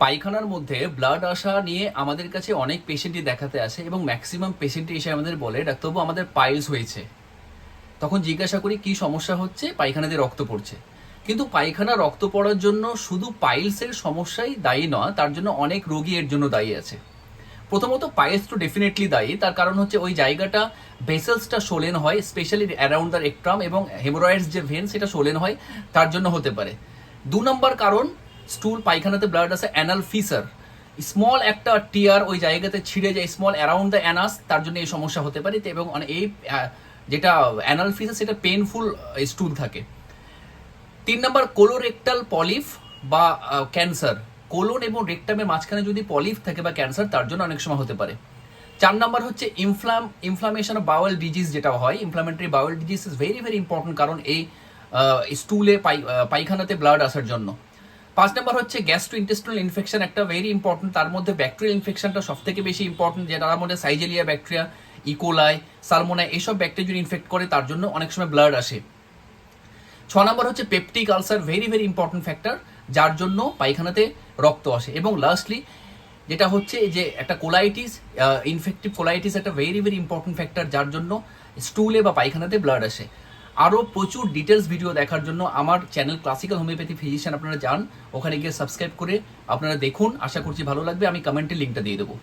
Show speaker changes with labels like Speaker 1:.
Speaker 1: পায়খানার মধ্যে ব্লাড আসা নিয়ে আমাদের কাছে অনেক পেশেন্টই দেখাতে আসে এবং ম্যাক্সিমাম পেশেন্টই এসে আমাদের বলে, ডাক্তারবাবু, আমাদের পাইলস হয়েছে। তখন জিজ্ঞাসা করি, কি সমস্যা হচ্ছে? পায়খানাতে রক্ত পড়ছে। কিন্তু পায়খানা রক্ত পড়ার জন্য শুধু পাইলসের সমস্যাই দায়ী নয়, তার জন্য অনেক রোগী এর জন্য দায়ী আছে। প্রথমত পাইলস তো ডেফিনেটলি দায়ী, তার কারণ হচ্ছে ওই জায়গাটা ভেসেলসটা সোলেন হয় স্পেশালি অ্যারাউন্ড দ্য রেক্ট্রাম এবং হেমোরয়েডস যে ভেন সেটা সোলেন হয়, তার জন্য হতে পারে। দু নম্বর কারণ স্টুল পায়খানাতে ব্লাড আছে অ্যানাল ফিসার স্মল একটা টিয়ার ওই জায়গাতে ছিঁড়ে যায় স্মল অ্যারাউন্ড দ্য অ্যানাস তার জন্য এই সমস্যা হতে পারে। এবং এই যেটা অ্যানাল ফিসার সেটা পেনফুল স্টুল থাকে। তিন নম্বর কোলোরেক্টাল পলিফ বা ক্যান্সার কোলন এবং রেকটামের মাঝখানে যদি পলিফ থাকে বা ক্যান্সার তার জন্য অনেক সময় হতে পারে। চার নম্বর হচ্ছে inflam inflammation of bowel disease যেটা হয়। Inflammatory bowel disease is very very important কারণ এই স্টুলে পায়খানাতে ব্লাড আসার জন্য। পাঁচ নম্বর হচ্ছে গ্যাস্ট্রো ইন্টেস্টিনাল ইনফেকশন একটা ভেরি ইম্পর্টেন্ট তার মধ্যে ব্যাকটেরিয়াল ইনফেকশনটা সব থেকে বেশি ইম্পর্টেন্ট যেটার মধ্যে সাইজেলিয়া ব্যাকটেরিয়া ইকোলাই সালমোনা এইসব ব্যাকটেরিয়া যদি ইনফেক্ট করে, তার জন্য অনেক সময় ব্লাড আসে। ছ নম্বর হচ্ছে peptic ulcer very very important factor যার জন্য পায়খানাতে রক্ত আসে। এবং লাস্টলি যেটা হচ্ছে যে একটা কোলাইটিস ইনফেক্টিভ কোলাইটিস একটা ভেরি ভেরি ইম্পর্টেন্ট ফ্যাক্টর যার জন্য স্টুলে বা পায়খানাতে ব্লাড আসে। আরও প্রচুর ডিটেলস ভিডিও দেখার জন্য আমার চ্যানেল ক্লাসিক্যাল হোমিওপ্যাথি ফিজিশিয়ান আপনারা যান, ওখানে গিয়ে সাবস্ক্রাইব করে আপনারা দেখুন। আশা করছি ভালো লাগবে, আমি কমেন্টে লিঙ্কটা দিয়ে দেবো।